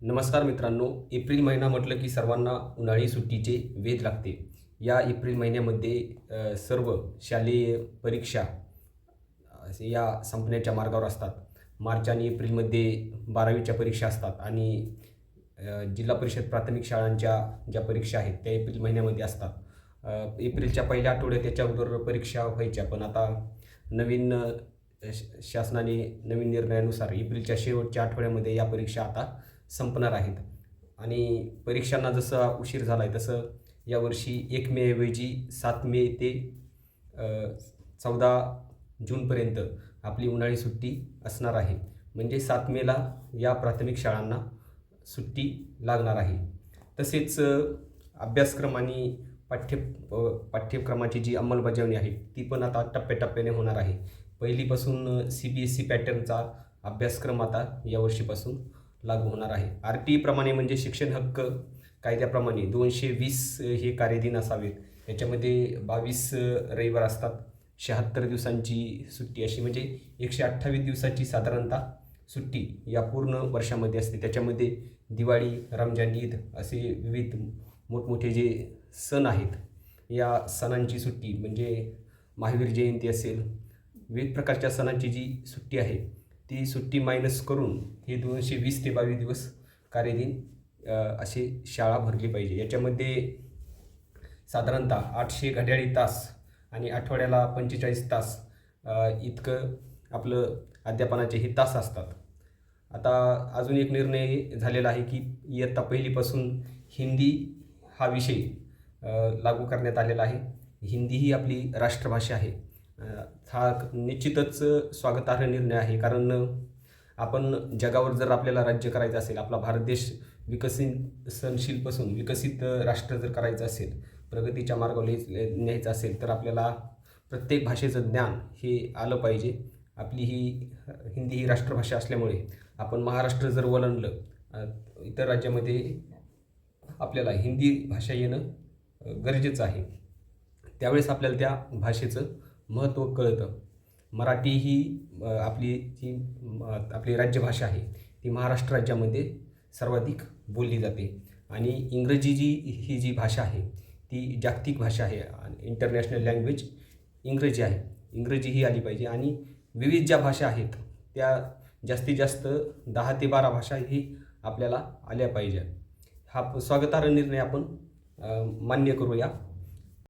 नमस्कार मित्रांनो एप्रिल महिना म्हटलं की सर्वांना उन्हाळी सुट्टीचे वेध लागते. या एप्रिल महिन्यामध्ये सर्व शालेय परीक्षा या संपण्याच्या मार्गावर असतात. मार्च आणि एप्रिलमध्ये बारावीच्या परीक्षा असतात आणि जिल्हा परिषद प्राथमिक शाळांच्या ज्या परीक्षा आहेत त्या एप्रिल महिन्यामध्ये असतात. एप्रिलच्या पहिल्या आठवड्यात त्याच्या अगोदर परीक्षा व्हायच्या पण आता नवीन श- शासनाने नवीन निर्णयानुसार एप्रिलच्या शेवटच्या आठवड्यामध्ये या परीक्षा आता संपणार आहेत. आणि परीक्षांना जसा उशीर झाला आहे तसं यावर्षी एक मेऐवजी सात मे ते चौदा जूनपर्यंत आपली उन्हाळी सुट्टी असणार आहे. म्हणजे सात मेला या प्राथमिक शाळांना सुट्टी लागणार आहे. तसेच अभ्यासक्रम आणि पाठ्य पाठ्यक्रमाची जी अंमलबजावणी आहे ती पण आता टप्प्याटप्प्याने होणार आहे. पहिलीपासून सी बी एस सी पॅटर्नचा अभ्यासक्रम आता यावर्षीपासून लागू होणार आहे. आर टी प्रमाणे म्हणजे शिक्षण हक्क कायद्याप्रमाणे दोनशे वीस हे कार्यदिन असावेत. याच्यामध्ये बावीस रविवार असतात. शहात्तर दिवसांची सुट्टी अशी म्हणजे एकशे अठ्ठावीस दिवसाची साधारणतः सुट्टी या पूर्ण वर्षामध्ये असते. त्याच्यामध्ये दिवाळी रमजान ईद असे विविध मोठमोठे जे सण आहेत या सणांची सुट्टी म्हणजे महावीर जयंती असेल विविध प्रकारच्या सणांची जी सुट्टी आहे ती सुट्टी मायनस करून हे दोनशे वीस ते बावीस दिवस कार्यदिन असे शाळा भरली पाहिजे. याच्यामध्ये साधारणतः आठशे घड्याळी तास आणि आठवड्याला पंचेचाळीस तास इतकं आपलं अध्यापनाचे हे तास असतात. आता अजून एक निर्णय झालेला आहे की इयत्ता पहिलीपासून हिंदी हा विषय लागू करण्यात आलेला आहे. हिंदी ही आपली राष्ट्रभाषा आहे. हा निश्चितच स्वागतार्ह निर्णय आहे. कारण आपण जगावर जर आपल्याला राज्य करायचं असेल आपला भारत देश विकसनशीलपासून विकसित राष्ट्र जर करायचं असेल प्रगतीच्या मार्गावर न्यायचं असेल तर आपल्याला प्रत्येक भाषेचं ज्ञान हे आलं पाहिजे. आपली ही हिंदी ही राष्ट्रभाषा असल्यामुळे आपण महाराष्ट्र जर वलंडलं इतर राज्यामध्ये आपल्याला हिंदी भाषा येणं गरजेचं आहे. त्यावेळेस आपल्याला त्या भाषेचं महत्त्व कळतं. मराठी ही आपली जी आपली राज्यभाषा आहे ती महाराष्ट्र राज्यामध्ये सर्वाधिक बोलली जाते. आणि इंग्रजी जी ही जी भाषा आहे ती जागतिक भाषा आहे इंटरनॅशनल लँग्वेज इंग्रजी आहे. इंग्रजी ही आली पाहिजे आणि विविध ज्या भाषा आहेत त्या जास्तीत जास्त दहा ते बारा भाषा ही आपल्याला आल्या पाहिजे हा स्वागतार्ह निर्णय आपण मान्य करूया.